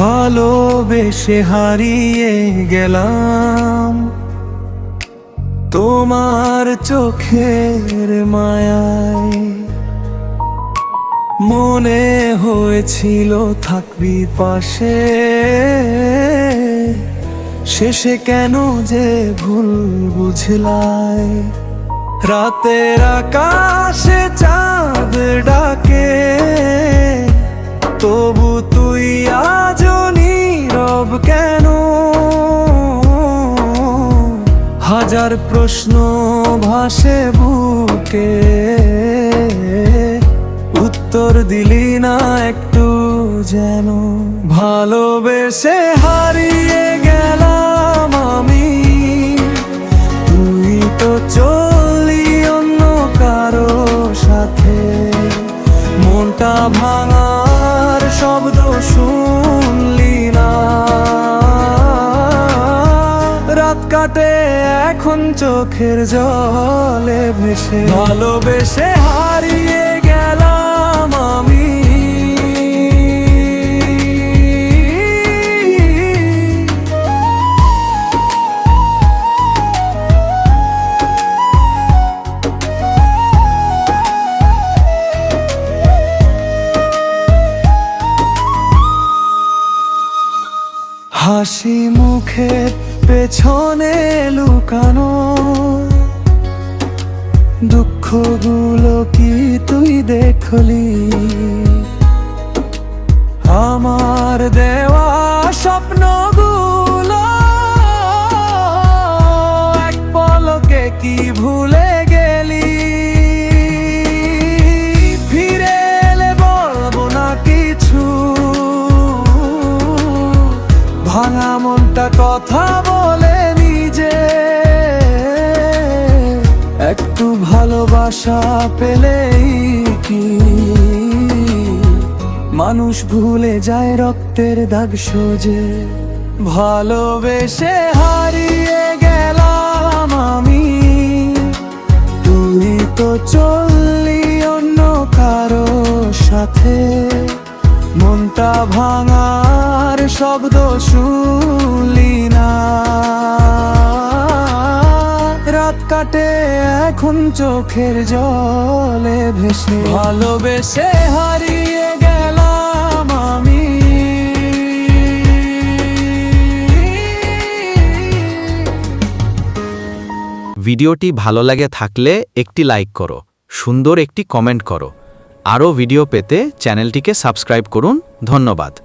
ভালোবেসে হারিয়ে গেলাম। তোমার চোখের মায়ায় মনে হয়েছিল থাকবি পাশে। শেষে কেন যে ভুল বুঝলাই? রাতের আকাশে চাঁদ ডাকে। হাজার প্রশ্ন ভাসে বুকে। উত্তর দিলি না একটু যেন। ভালোবেসে হারিয়ে গেলাম আমি। তুই তো চলি অন্য কারও সাথে। মনটা ভাঙার শব্দ শুনলি না। রাত কাটে এখন চোখের জলে ভেসে ভালোবেসে হারিয়ে গেলাম আমি। হাসি মুখে পেছনে লুকানো। দুঃখগুলো কি তুই দেখলি? আমার দেওয়া স্বপ্নগুলো এক পলকে কি ভুলে মনটা কথা বলে নিজে। একটু ভালোবাসা পেলেই কি? মানুষ ভুলে যায় রক্তের দাগ সোজে। ভালোবেসে হারিয়ে গেলাম আমি। তুই তো চললি অন্য কারও সাথে। মনটা ভাঙার শব্দ শুনলি না। রাত কাটে এখন চোখের জলে ভেসে। ভালোবেসে হারিয়ে গেলাম আমি। ভিডিওটি ভালো লাগে থাকলে একটি লাইক করো, সুন্দর একটি কমেন্ট করো। আরও ভিডিও পেতে চ্যানেলটিকে সাবস্ক্রাইব করুন। ধন্যবাদ।